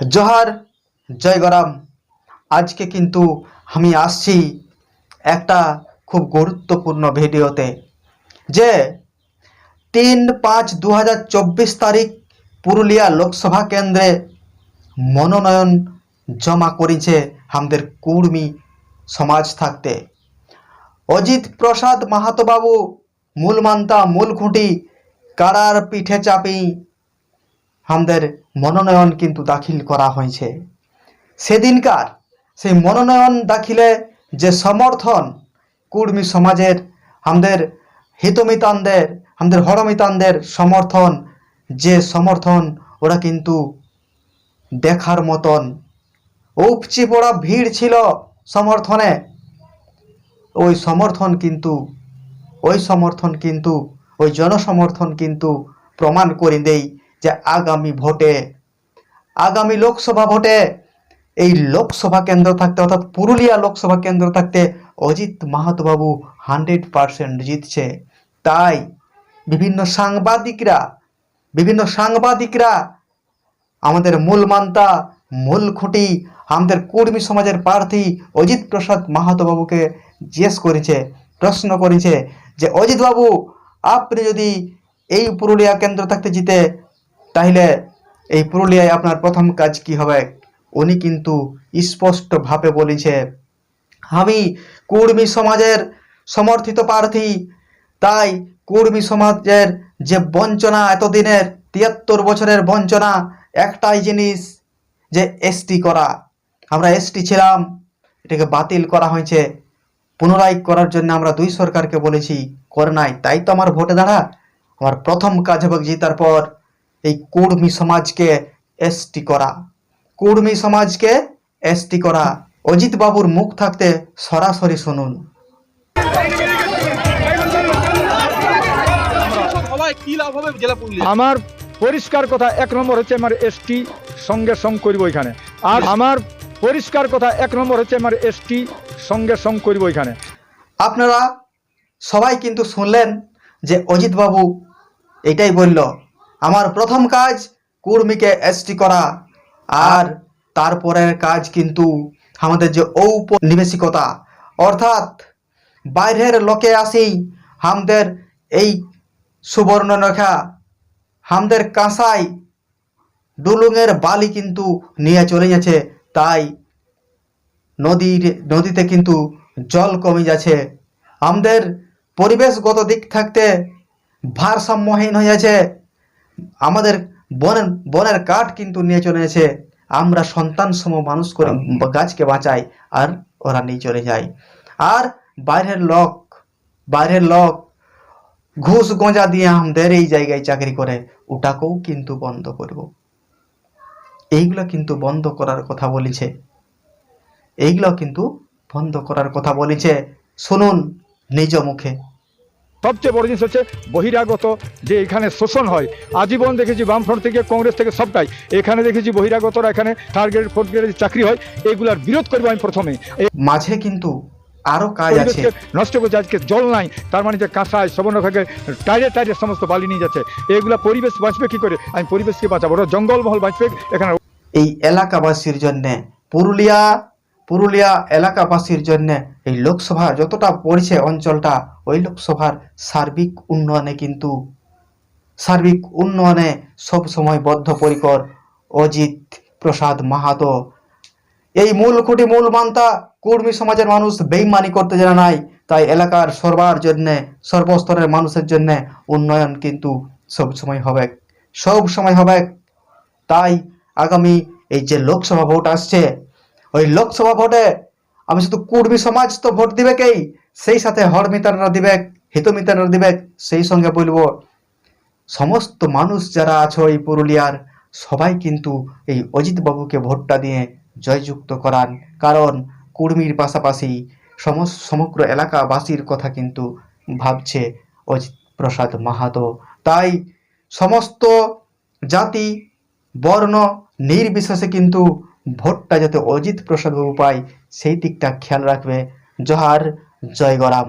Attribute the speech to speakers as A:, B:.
A: জোহার, জয় গরাম। আজকে কিন্তু আমি আসছি একটা খুব গুরুত্বপূর্ণ ভিডিওতে, যে তিন পাঁচ দু তারিখ পুরুলিয়া লোকসভা কেন্দ্রে মনোনয়ন জমা করেছে আমাদের কুর্মী সমাজ থাকতে। অজিত প্রসাদ মাহাতো বাবু মূল মান্তা মূল খুঁটি কারার পিঠে চাপি আমাদের মনোনয়ন কিন্তু দাখিল করা হয়েছে। সেদিনকার সেই মনোনয়ন দাখিলে যে সমর্থন কুর্মী সমাজের আমাদের হিতমিতানদের আমাদের হরমিতানদের সমর্থন, যে সমর্থন ওরা কিন্তু দেখার মতন। উপচি পড়া ভিড় ছিল সমর্থনে। ওই সমর্থন কিন্তু, ওই সমর্থন কিন্তু, ওই জনসমর্থন কিন্তু প্রমাণ করে দেই যে আগামী ভোটে, আগামী লোকসভা ভোটে এই লোকসভা কেন্দ্র থাকতে, অর্থাৎ পুরুলিয়া লোকসভা কেন্দ্র থাকতে অজিত মাহাতো বাবু হান্ড্রেড পারসেন্ট জিতছে। তাই বিভিন্ন সাংবাদিকরা বিভিন্ন সাংবাদিকরা আমাদের মূল মান্তা, মূল খুঁটি, আমাদের কর্মী সমাজের প্রার্থী অজিত প্রসাদ মাহাতো বাবুকে জিজ্ঞেস করেছে, প্রশ্ন করেছে যে অজিত বাবু আপনি যদি এই পুরুলিয়া কেন্দ্র থাকতে জিতে তাহলে এই পুরুলিয়ায় আপনার প্রথম কাজ কি হবে? উনি কিন্তু স্পষ্টভাবে বলেছে, আমি কর্মী সমাজের সমর্থিত প্রার্থী। তাই কর্মী সমাজের যে বঞ্চনা এতদিনের, তিয়াত্তর বছরের বঞ্চনা, একটাই জিনিস, যে এসটি করা। আমরা এসটি ছিলাম, এটাকে বাতিল করা হয়েছে। পুনরায় করার জন্য আমরা দুই সরকারকে বলেছি, করে নাই। তাই তো আমার ভোটে দাঁড়া। আমার প্রথম কাজ হবে জিতার পর এই কুর্মী সমাজকে এসটি করা। কুর্মী সমাজকে এসটি করা। অজিত বাবুর মুখ থাকতে সরাসরি শুনুন।
B: আমার পরিষ্কার কথা এক নম্বর হচ্ছে আমার এসটি সঙ্গে সঙ্গ করব এখানে। আর আমার পরিষ্কার কথা এক নম্বর হচ্ছে আমার এসটি সঙ্গে সঙ্গ করব এখানে।
A: আপনারা সবাই কিন্তু শুনলেন যে অজিত বাবু এটাই বলল আমার প্রথম কাজ কুর্মীকে এসটি করা। আর তারপরের কাজ কিন্তু আমাদের যে ঔপনিবেশিকতা, অর্থাৎ বাইরের লোকে আসি আমাদের এই সুবর্ণরেখা আমাদের কাঁসাই ডুলুঙের বালি কিন্তু নিয়ে চলে যাচ্ছে। তাই নদীর, নদীতে কিন্তু জল কমে যাচ্ছে। আমাদের পরিবেশগত দিক থাকতে ভারসাম্যহীন হয়ে যাচ্ছে। আমাদের বনের বনের কাঠ কিন্তু নিয়ে চলে যাচ্ছে আমরা সন্তান সম মানুষ করে গাছকে বাঁচাই আর ওরা নিয়ে চলে যায়। আর বাইরের লোক বাইরের লোক ঘুষ গঁজা দিয়ে আমাদের এই জায়গায় চাকরি করে ওটাকেও কিন্তু বন্ধ করব। এইগুলো কিন্তু বন্ধ করার কথা বলেছে। এইগুলো কিন্তু বন্ধ করার কথা বলেছে। শুনুন নিজ মুখে।
B: সবচেয়ে বড় জিনিস হচ্ছে বহিরাগত যে এখানে শোষণ হয়। আজীবন দেখেছি বামফ্রন্ট থেকে কংগ্রেস থেকে সবটাই। এখানে দেখেছি বহিরাগতরা এখানে থার্ড গ্রেড ফোর্থ গ্রেডের চাকরি হয়। এগুলার বিরোধ করব আমি প্রথমে।
A: মাঝে কিন্তু আরও কাজ আছে।
B: নষ্ট করছে। আজকে জল নাই তার মানে যে কাঁসায় সবর্ণখাকে টাইরে টাইরে সমস্ত বালি নিয়ে যাচ্ছে। এগুলা পরিবেশ বাঁচবে কি করে? আমি পরিবেশকে বাঁচাবো। ওরা জঙ্গলমহল বাঁচবে এখানে।
A: এই এলাকাবাসীর জন্য পুরুলিয়া পুরুলিয়া এলাকাবাসীর জন্য এই লোকসভা যতটা পড়ছে অঞ্চলটা, ওই লোকসভার সার্বিক উন্নয়নে কিন্তু, সার্বিক উন্নয়নে সব সময় বদ্ধপরিকর অজিত প্রসাদ মাহাতো। এই মূল খুঁটি মূল মান্তা কুর্মী সমাজের মানুষ বেইমানি করতে জানা নাই, তাই এলাকার সবার জন্য, সর্বস্তরের মানুষের জন্য উন্নয়ন কিন্তু সব সময় হবে, সব সময় হবে। তাই আগামী এই যে লোকসভা ভোট আসছে, ওই লোকসভা ভোটে আমি শুধু কুর্মী সমাজ তো ভোট দিবে কেই? সেই সাথে হরমিতাররা দিবে হিতমিতাররা দিবে, সেই সঙ্গে বলব, সমস্ত মানুষ যারা আছো এই পুরুলিয়ার, সবাই কিন্তু এই অজিত বাবুকে ভোটটা দিয়ে জয়যুক্ত করান কারণ কুর্মীর পাশাপাশি সমস- সমগ্র এলাকাবাসীর কথা কিন্তু ভাবছে অজিত প্রসাদ মাহাতো। তাই সমস্ত জাতি, বর্ণ, নির্বিশেষে কিন্তু ভোটটা যাতে অজিত প্রসাদবাবু পায় সেই দিকটা খেয়াল রাখবে। জহার জয় গরাম